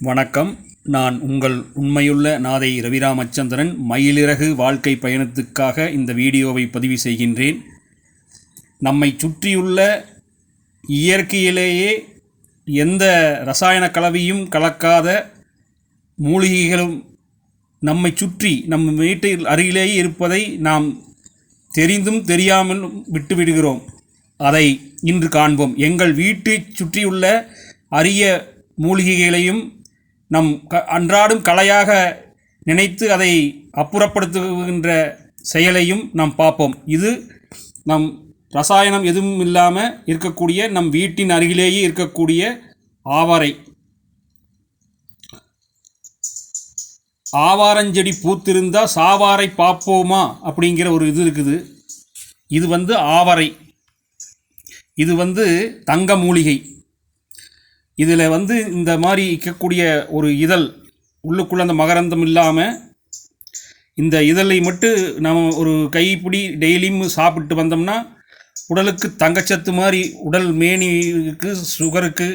வணக்கம். நான் உங்கள் உண்மையுள்ள நாதை ரவிராமச்சந்திரன். மயிலிறகு வாழ்க்கை பயணத்துக்காக இந்த வீடியோவை பதிவு செய்கின்றேன். நம்மை சுற்றியுள்ள இயற்கையிலேயே எந்த ரசாயன கலவையும் கலக்காத மூலிகைகளும் நம்மை சுற்றி நம் வீட்டில் அருகிலேயே இருப்பதை நாம் தெரிந்தும் தெரியாமலும் விட்டுவிடுகிறோம். அதை இன்று காண்போம். எங்கள் வீட்டை சுற்றியுள்ள அரிய மூலிகைகளையும் நம் க அன்றாடும் கலையாக நினைத்து அதை அப்புறப்படுத்துகின்ற செயலையும் நாம் பார்ப்போம். இது நம் ரசாயனம் எதுவும் இல்லாமல் இருக்கக்கூடிய நம் வீட்டின் அருகிலேயே இருக்கக்கூடிய ஆவாரை. ஆவாரஞ்செடி பூத்திருந்தா சாவாரை பார்ப்போமா அப்படிங்கிற ஒரு இது இருக்குது. இது வந்து ஆவாரை. இது வந்து தங்க மூலிகை. இதில் வந்து இந்த மாதிரி இருக்கக்கூடிய ஒரு இதழ் உள்ளுக்குள்ளே அந்த மகரந்தம் இல்லாமல் இந்த இதழை மட்டும் நம்ம ஒரு கைப்பிடி டெய்லியும் சாப்பிட்டு வந்தோம்னா உடலுக்கு தங்கச்சத்து மாதிரி உடல் மேனிக்கு சுகருக்கு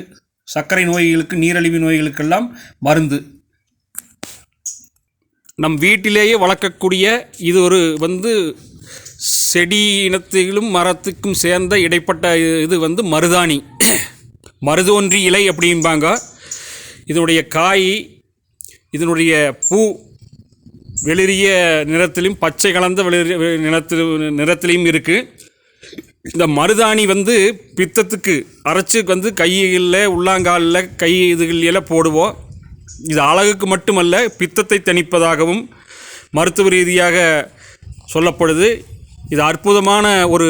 சர்க்கரை நோய்களுக்கு நீரழிவு நோய்களுக்கெல்லாம் மருந்து. நம் வீட்டிலேயே வளர்க்கக்கூடிய இது ஒரு வந்து செடி இனத்திலும் மரத்துக்கும் சேர்ந்த இடைப்பட்ட இது வந்து மருதாணி. மருதோன்றி இலை அப்படிம்பாங்க. இதனுடைய காய் இதனுடைய பூ வெளிரிய நிறத்திலும் பச்சை கலந்த வெளிரிய நிறத்தில் நிறத்திலையும் இருக்குது இந்த மருதாணி வந்து பித்தத்துக்கு அரைச்சி வந்து கையில் உள்ளாங்காலில் கை இதுகளில் போடுவோம். இது அழகுக்கு மட்டுமல்ல பித்தத்தை தணிப்பதாகவும் மருத்துவ ரீதியாக சொல்லப்படுது. இது அற்புதமான ஒரு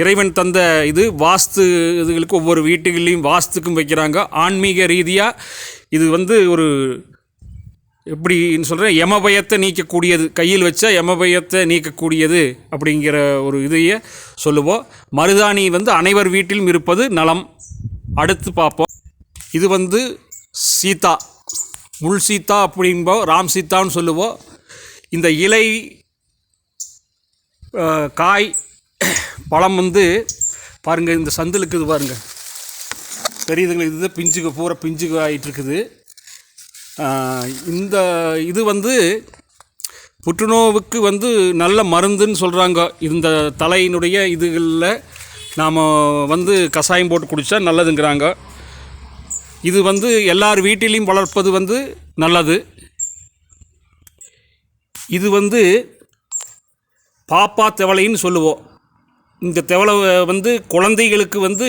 இறைவன் தந்த இது வாஸ்து இதுகளுக்கு ஒவ்வொரு வீட்டுகள்லையும் வாஸ்துக்கும் வைக்கிறாங்க. ஆன்மீக ரீதியாக இது வந்து ஒரு எப்படின்னு சொல்கிறேன் யமபயத்தை நீக்கக்கூடியது. கையில் வச்சா யமபயத்தை நீக்கக்கூடியது அப்படிங்கிற ஒரு இதையே சொல்லுவோம். மருதாணி வந்து அனைவர் வீட்டிலும் இருப்பது நலம். அடுத்து பார்ப்போம். இது வந்து சீதா. முள் சீதா அப்படின்போம் ராம் சீதான்னு சொல்லுவோம். இந்த இலை காய் பழம் வந்து பாருங்கள் இந்த சந்தில் இருக்குது பாருங்கள் தெரியுதுங்களா இதுதான் பிஞ்சுக்கு பூரா பிஞ்சுக்கு ஆகிட்டு இருக்குது இந்த இது வந்து புற்றுநோவுக்கு வந்து நல்ல மருந்துன்னு சொல்கிறாங்க இந்த தலையினுடைய இதுகளில் நாம் வந்து கஷாயம் போட்டு குடித்தா நல்லதுங்கிறாங்க. இது வந்து எல்லார் வீட்டிலையும் வளர்ப்பது வந்து நல்லது. இது வந்து பாப்பா தெவலைன்னு சொல்லுவோம். இந்த தெவலை வந்து குழந்தைகளுக்கு வந்து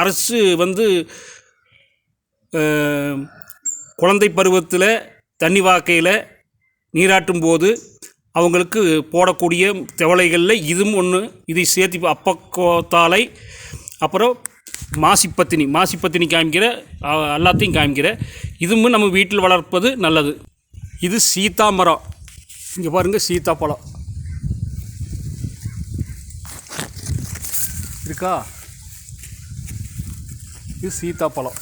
அரசு வந்து குழந்தை பருவத்தில் தண்ணி வாக்கையில் நீராட்டும் போது அவங்களுக்கு போடக்கூடிய தெவலைகளில் இதுவும் ஒன்று இதை சேர்த்து அப்பக்கோத்தாலை அப்புறம் மாசிப்பத்தினி மாசிப்பத்தினி காமிக்கிற எல்லாத்தையும் காமிக்கிற. இதுவும் நம்ம வீட்டில் வளர்ப்பது நல்லது. இது சீத்தா மரம் இங்கே பாருங்கள் சீதாப்பழம். இருக்கா இது சீதாப்பழம்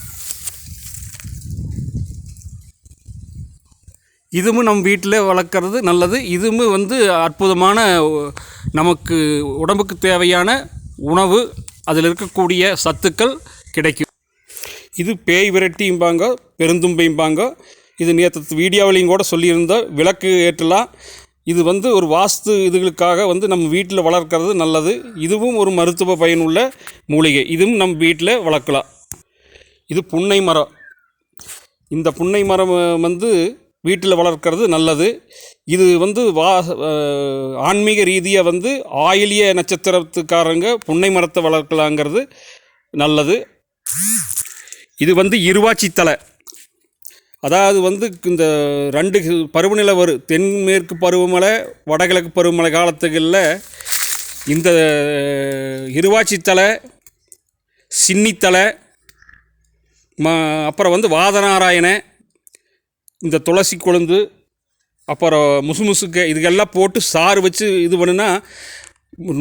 இதுவும் நம்ம வீட்டில் வளர்க்குறது நல்லது. இதுவும் வந்து அற்புதமான நமக்கு உடம்புக்கு தேவையான உணவு. அதில் இருக்கக்கூடிய சத்துக்கள் கிடைக்கும். இது பேய் விரட்டியும்பாங்க பெருந்தும்பையும்பாங்க. இது நேற்று வீடியோவிலையும் கூட சொல்லியிருந்தோம். விளக்கு ஏற்றலாம். இது வந்து ஒரு வாஸ்து இதுகளுக்காக வந்து நம்ம வீட்டில் வளர்க்கறது நல்லது. இதுவும் ஒரு மருத்துவ பயனுள்ள மூலிகை. இதுவும் நம்ம வீட்டில் வளர்க்கலாம். இது புன்னை மரம். இந்த புன்னை மரம் வந்து வீட்டில் வளர்க்குறது நல்லது. இது வந்து வா ஆன்மீக ரீதியாக வந்து ஆயிலிய நட்சத்திரத்துக்காரங்க புன்னை மரத்தை வளர்க்கலாங்கிறது நல்லது. இது வந்து இருவாச்சி தலை அதாவது வந்து இந்த ரெண்டு பருவநிலை வரும் தென்மேற்கு பருவமழை வடகிழக்கு பருவமழை காலத்துகளில் இந்த இருவாச்சித்தலை சின்னித்தலை ம அப்புறம் வந்து வாதநாராயண இந்த துளசி கொழுந்து அப்புறம் முசுமுசுக்க இதுக்கெல்லாம் போட்டு சாறு வச்சு இது பண்ணுனா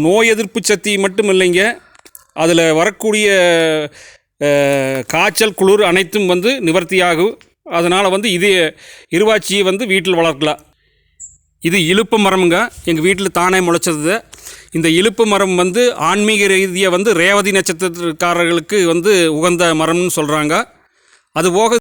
நோய் எதிர்ப்பு சக்தி மட்டும் இல்லைங்க. அதில் வரக்கூடிய காய்ச்சல் குளிர் அனைத்தும் வந்து நிவர்த்தியாகும். அதனால் வந்து இது இருவாச்சியை வந்து வீட்டில் வளர்க்கலாம். இது இலுப்பு மரமுங்க. எங்கள் வீட்டில் தானே முளைச்சது. இந்த இலுப்பு மரம் வந்து ஆன்மீக ரீதியாக வந்து ரேவதி நட்சத்திரக்காரர்களுக்கு வந்து உகந்த மரம்னு சொல்கிறாங்க அதுபோக